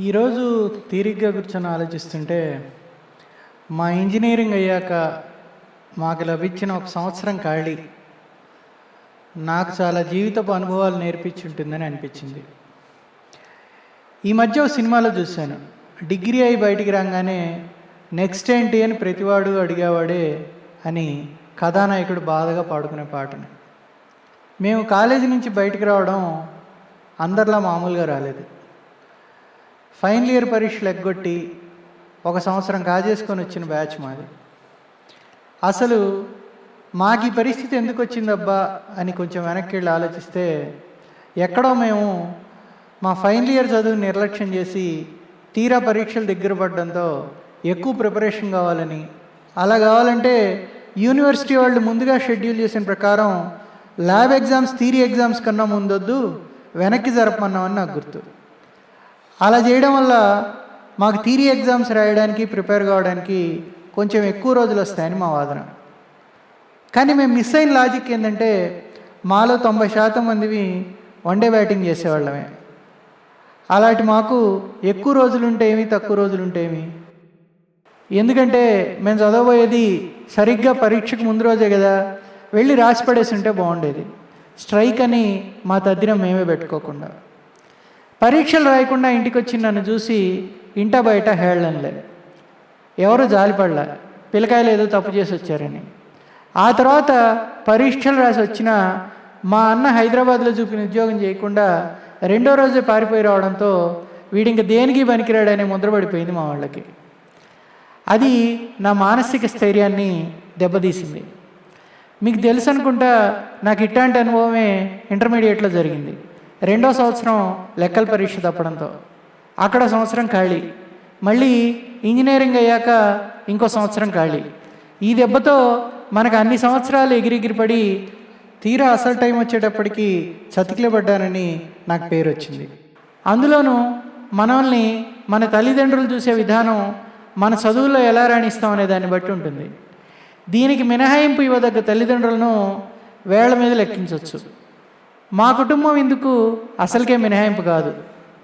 ఈరోజు తీరిగ్గా కూర్చొని ఆలోచిస్తుంటే మా ఇంజనీరింగ్ అయ్యాక మాకు లభించిన ఒక సంవత్సరం ఖాళీ. నాకు చాలా జీవితపు అనుభవాలు నేర్పించి ఉంటుందని అనిపించింది. ఈ మధ్య ఒక సినిమాలో చూశాను. డిగ్రీ అయి బయటికి రాగానే నెక్స్ట్ ఏంటి? అని ప్రతివాడు అడిగేవాడే అని కథానాయకుడు బాధగా పాడుకునే పాటను. మేము కాలేజీ నుంచి బయటికి రావడం అందరిలా మామూలుగా రాలేదు. ఫైనల్ ఇయర్ పరీక్షలు ఎగ్గొట్టి ఒక సంవత్సరం కాజేసుకొని వచ్చిన బ్యాచ్ మాది. అసలు మాకు ఈ పరిస్థితి ఎందుకు వచ్చిందబ్బా అని కొంచెం వెనక్కి వెళ్ళి ఆలోచిస్తే ఎక్కడో మేము మా ఫైనల్ ఇయర్ చదువు నిర్లక్ష్యం చేసి తీరా పరీక్షలు దగ్గర పడడంతో ఎక్కువ ప్రిపరేషన్ కావాలని అలా కావాలంటే యూనివర్సిటీ వాళ్ళు ముందుగా షెడ్యూల్ చేసిన ప్రకారం ల్యాబ్ ఎగ్జామ్స్ థీరీ ఎగ్జామ్స్ కన్నా ముందొద్దు వెనక్కి జరపమన్నామని నాకు గుర్తు. అలా చేయడం వల్ల మాకు థీరీ ఎగ్జామ్స్ రాయడానికి ప్రిపేర్ కావడానికి కొంచెం ఎక్కువ రోజులు వస్తాయని మా వాదన. కానీ మేము మిస్ అయిన లాజిక్ ఏంటంటే మాలో తొంభై శాతం మందివి వన్డే బ్యాటింగ్ చేసేవాళ్ళమే. అలాంటి మాకు ఎక్కువ రోజులు ఉంటేమి తక్కువ రోజులు ఉంటేమి ఎందుకంటే మేము చదవబోయేది సరిగ్గా పరీక్షకు ముందు రోజే కదా వెళ్ళి రాసి పడేసి ఉంటే బాగుండేది. స్ట్రైక్ అని మా తద్దినం మేమే పెట్టుకోకుండా. పరీక్షలు రాయకుండా ఇంటికి వచ్చి నన్ను చూసి ఇంట బయట హేళనలే. ఎవరు జాలిపడలే? పిల్లకాయలు ఏదో తప్పు చేసి వచ్చారని ఆ తర్వాత పరీక్షలు రాసి వచ్చిన మా అన్న హైదరాబాద్లో చూపిన ఉద్యోగం చేయకుండా రెండో రోజే పారిపోయి రావడంతో వీడి ఇంక దేనికి పనికిరాడనే ముద్రపడిపోయింది మా వాళ్ళకి. అది నా మానసిక స్థైర్యాన్ని దెబ్బతీసింది. మీకు తెలుసు అనుకుంటా నాకు ఇట్లాంటి అనుభవమే ఇంటర్మీడియట్లో జరిగింది. రెండో సంవత్సరం లెక్కల పరీక్ష తప్పడంతో. అక్కడ సంవత్సరం ఖాళీ. మళ్ళీ ఇంజనీరింగ్ అయ్యాక ఇంకో సంవత్సరం ఖాళీ. ఈ దెబ్బతో మనకు అన్ని సంవత్సరాలు ఎగిరిగిరి పడి తీరా అసలు టైం వచ్చేటప్పటికి చతికిలబడ్డానని నాకు పేరు వచ్చింది. అందులోనూ మనల్ని మన తల్లిదండ్రులు చూసే విధానం మన చదువుల్లో ఎలా రాణిస్తాం అనే దాన్ని బట్టి ఉంటుంది. దీనికి మినహాయింపు ఇవ్వదగ్గ తల్లిదండ్రులను వేళ్ళ మీద లెక్కించవచ్చు. మా కుటుంబం ఇందుకు అసలుకే మినహాయింపు కాదు.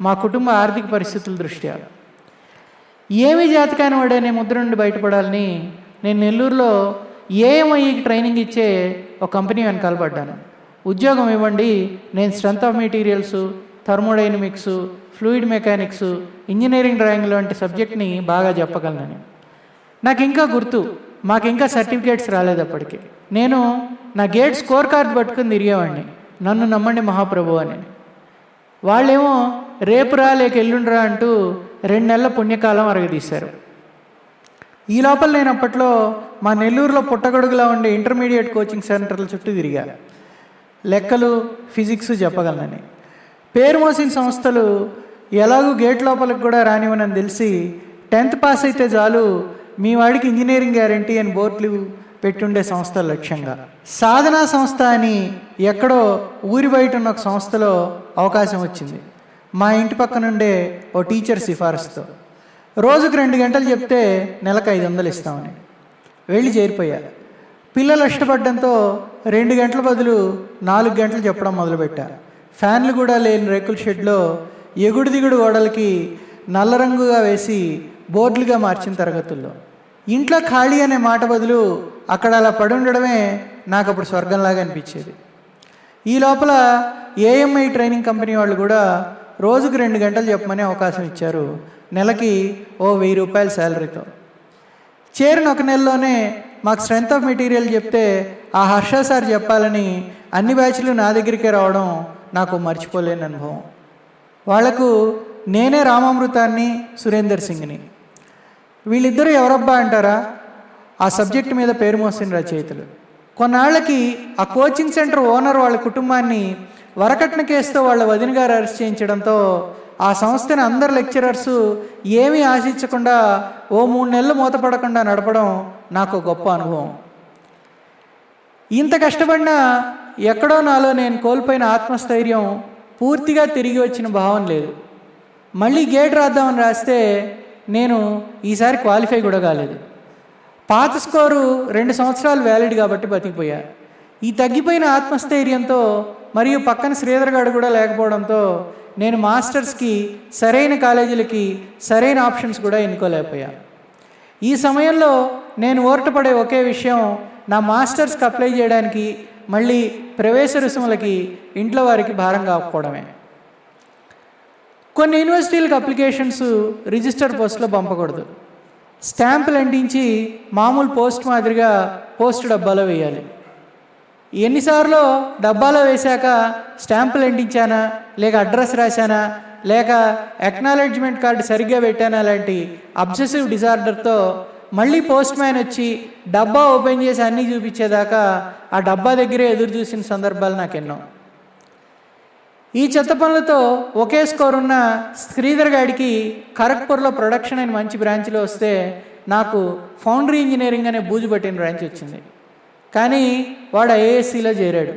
మా కుటుంబ ఆర్థిక పరిస్థితుల దృష్ట్యా. ఏమి జాతకాని వాడనే ముద్ర నుండి బయటపడాలని నేను నెల్లూరులో ఏఎంఐకి ట్రైనింగ్ ఇచ్చే ఒక కంపెనీ వెనకాల పడ్డాను. ఉద్యోగం ఇవ్వండి నేను strength of materials thermodynamics fluid mechanics engineering drawing లాంటి సబ్జెక్ట్ని బాగా చెప్పగలను నాకు ఇంకా గుర్తు మాకు ఇంకా సర్టిఫికేట్స్ రాలేదు అప్పటికి. నేను నా గేట్ స్కోర్ కార్డ్ పట్టుకుని తిరిగేవాడిని. నన్ను నమ్మండి మహాప్రభు అని. వాళ్ళేమో రేపు రా లేక ఎల్లుండ్రా అంటూ రెండు నెలల పుణ్యకాలం అరగదీశారు. ఈ లోపల నేను అప్పట్లో మా నెల్లూరులో పుట్టగొడుగులా ఉండే ఇంటర్మీడియట్ కోచింగ్ సెంటర్ల చుట్టూ తిరిగా. లెక్కలు ఫిజిక్స్ చెప్పగలనని. పేరు మోసిన సంస్థలు ఎలాగూ గేట్ లోపలికి కూడా రానివ్వనని తెలిసి టెన్త్ పాస్ అయితే చాలు మీ వాడికి ఇంజనీరింగ్ గ్యారంటీ అని బోర్డులు పెట్టుండే సంస్థ లక్ష్యంగా. సాధనా సంస్థ అని ఎక్కడో ఊరి బయట ఉన్న ఒక సంస్థలో అవకాశం వచ్చింది. మా ఇంటి పక్కనుండే ఓ టీచర్ సిఫారసుతో. రోజుకు రెండు గంటలు చెప్తే నెలకు ఐదు వందలు ఇస్తామని. వెళ్ళి చేరిపోయా. పిల్లలు ఇష్టపడడంతో రెండు గంటల బదులు నాలుగు గంటలు చెప్పడం మొదలుపెట్టా. ఫ్యాన్లు కూడా లేని రేకుల షెడ్లో ఎగుడు దిగుడు ఓడలకి నల్ల రంగుగా వేసి బోర్డులుగా మార్చిన తరగతుల్లో. ఇంట్లో ఖాళీ అనే మాట బదులు అక్కడ అలా పడి ఉండడమే నాకు అప్పుడు స్వర్గంలాగా అనిపించేది. ఈ లోపల ఏఎంఐ ట్రైనింగ్ కంపెనీ వాళ్ళు కూడా రోజుకు రెండు గంటలు చెప్పమనే అవకాశం ఇచ్చారు. నెలకి ఓ వెయ్యి రూపాయల శాలరీతో. చేరిన ఒక నెలలోనే మాకు స్ట్రెంత్ ఆఫ్ మెటీరియల్ చెప్తే ఆ హర్ష సార్ చెప్పాలని అన్ని బ్యాచ్లు నా దగ్గరికే రావడం నాకు మర్చిపోలేని అనుభవం. వాళ్ళకు నేనే రామామృతాన్ని సురేందర్ సింగ్ని. వీళ్ళిద్దరూ ఎవరబ్బా అంటారా? ఆ సబ్జెక్ట్ మీద పేరు మోసిన రచయితలు కొన్నాళ్ళకి ఆ కోచింగ్ సెంటర్ ఓనర్ వాళ్ళ కుటుంబాన్ని వరకట్న కేసుతో వాళ్ళ వదిన గారు అరెస్ట్ చేయించడంతో ఆ సంస్థని అందరు లెక్చరర్స్ ఏమీ ఆశించకుండా ఓ మూడు నెలలు మూతపడకుండా నడపడం నాకు గొప్ప అనుభవం. ఇంత కష్టపడినా ఎక్కడో నాలో నేను కోల్పోయిన ఆత్మస్థైర్యం పూర్తిగా తిరిగి వచ్చిన భావం లేదు. మళ్ళీ గేట్ రాద్దామని రాస్తే నేను ఈసారి క్వాలిఫై కూడా కాలేదు. పాత స్కోరు రెండు సంవత్సరాలు వ్యాలిడ్ కాబట్టి బతికిపోయా. ఈ తగ్గిపోయిన ఆత్మస్థైర్యంతో మరియు పక్కన శ్రీధర్ గారు కూడా లేకపోవడంతో నేను మాస్టర్స్కి సరైన కాలేజీలకి సరైన ఆప్షన్స్ కూడా ఎన్నుకోలేకపోయా. ఈ సమయంలో నేను ఓర్టపడే ఒకే విషయం నా మాస్టర్స్కి అప్లై చేయడానికి మళ్ళీ ప్రవేశ రుసుములకి ఇంట్లో వారికి భారం కాకపోవడమే. కొన్ని యూనివర్సిటీలకు అప్లికేషన్స్ రిజిస్టర్ పోస్ట్లో పంపకూడదు. స్టాంపులు అంటించి మామూలు పోస్ట్ మాదిరిగా పోస్ట్ డబ్బాలో వేయాలి. ఎన్నిసార్లు డబ్బాలో వేశాక స్టాంపులు అంటించానా లేక అడ్రస్ రాశానా లేక ఎక్నాలెడ్జ్మెంట్ కార్డు సరిగ్గా పెట్టానా లాంటి అబ్సెసివ్ డిజార్డర్తో మళ్ళీ పోస్ట్ మ్యాన్ వచ్చి డబ్బా ఓపెన్ చేసి అన్నీ చూపించేదాకా ఆ డబ్బా దగ్గరే ఎదురు చూసిన సందర్భాలు నాకెన్నో. ఈ చెత్త పనులతో ఒకే స్కోర్ ఉన్న శ్రీధర్ గాడికి ఖరగ్పూర్లో ప్రొడక్షన్ అని మంచి బ్రాంచ్లో వస్తే నాకు ఫౌండరీ ఇంజనీరింగ్ అనే బూజు పట్టిన బ్రాంచ్ వచ్చింది. కానీ వాడు ఐఏఎస్సీలో చేరాడు.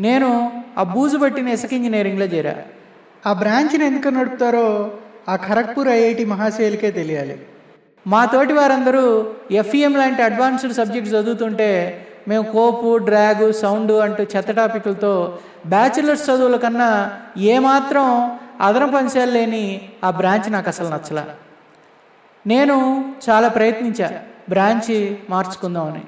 నేను ఆ బూజు పట్టిన ఇసుక ఇంజనీరింగ్లో చేరా. ఆ బ్రాంచ్ని ఎందుకు నడుపుతారో ఆ ఖరగ్పూర్ ఐఐటి మహాశైలికే తెలియాలి. మా తోటి వారందరూ ఎఫ్ఈఎం లాంటి అడ్వాన్స్డ్ సబ్జెక్ట్స్ చదువుతుంటే మేము కోపు డ్రాగు సౌండ్ అంటూ చెత్త టాపిక్లతో బ్యాచిలర్స్ చదువుల కన్నా ఏమాత్రం అదనపు అంశాలు లేని ఆ బ్రాంచ్ నాకు అసలు నచ్చల. నేను చాలా ప్రయత్నించా బ్రాంచ్ మార్చుకుందామని.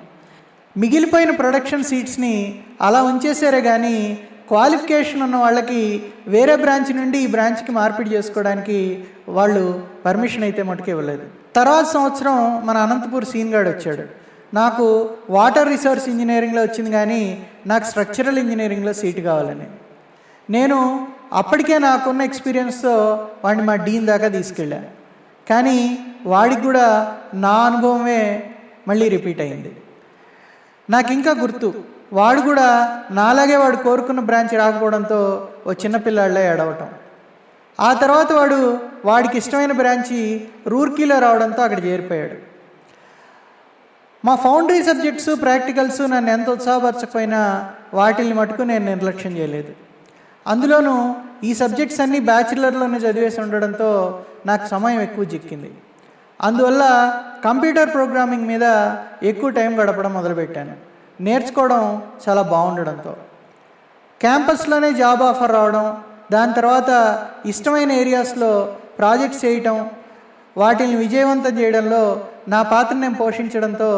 మిగిలిపోయిన ప్రొడక్షన్ సీట్స్ని అలా ఉంచేసారే కానీ క్వాలిఫికేషన్ ఉన్న వాళ్ళకి వేరే బ్రాంచ్ నుండి ఈ బ్రాంచ్కి మార్పిడి చేసుకోవడానికి వాళ్ళు పర్మిషన్ అయితే మటుకు ఇవ్వలేదు. తర్వాత సంవత్సరం మన అనంతపూర్ సీన్ గార్డ్ వచ్చాడు. నాకు వాటర్ రిసోర్స్ ఇంజనీరింగ్లో వచ్చింది కానీ నాకు స్ట్రక్చరల్ ఇంజనీరింగ్లో సీటు కావాలని. నేను అప్పటికే నాకున్న ఎక్స్పీరియన్స్తో వాడిని మా డీన్ దాకా తీసుకెళ్ళా. కానీ వాడికి కూడా నా అనుభవమే మళ్ళీ రిపీట్ అయింది. నాకు ఇంకా గుర్తు వాడు కూడా నాలాగే వాడు కోరుకున్న బ్రాంచ్ రాకపోవడంతో ఓ చిన్నపిల్లాళ్ళే ఏడవటం ఆ తర్వాత వాడు వాడికి ఇష్టమైన బ్రాంచి రూర్కీలో రావడంతో అక్కడ చేరిపోయాడు. మా ఫౌండరీ సబ్జెక్ట్స్ ప్రాక్టికల్స్ నన్ను ఎంత ఉత్సాహపరచకపోయినా వాటిని మటుకు నేను నిర్లక్ష్యం చేయలేదు. అందులోనూ ఈ సబ్జెక్ట్స్ అన్నీ బ్యాచిలర్లోనే చదివేసి ఉండడంతో నాకు సమయం ఎక్కువ చిక్కింది. అందువల్ల కంప్యూటర్ ప్రోగ్రామింగ్ మీద ఎక్కువ టైం గడపడం మొదలుపెట్టాను. నేర్చుకోవడం చాలా బాగుండడంతో. క్యాంపస్లోనే జాబ్ ఆఫర్ రావడం దాని తర్వాత ఇష్టమైన ఏరియాస్లో ప్రాజెక్ట్స్ చేయటం వాటిని విజయవంతం చేయడంలో నా పాత్ర నేను పోషించడంతో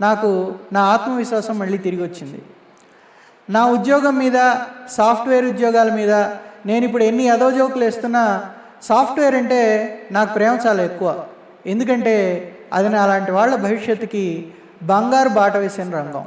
నాకు నా ఆత్మవిశ్వాసం మళ్ళీ తిరిగి వచ్చింది. నా ఉద్యోగం మీద సాఫ్ట్వేర్ ఉద్యోగాల మీద నేను ఇప్పుడు ఎన్ని అదోజోకులు వేస్తున్నా సాఫ్ట్వేర్ అంటే నాకు ప్రేమ చాలా ఎక్కువ. ఎందుకంటే అది నా అలాంటి వాళ్ళ భవిష్యత్తుకి బంగారు బాట వేసిన రంగం.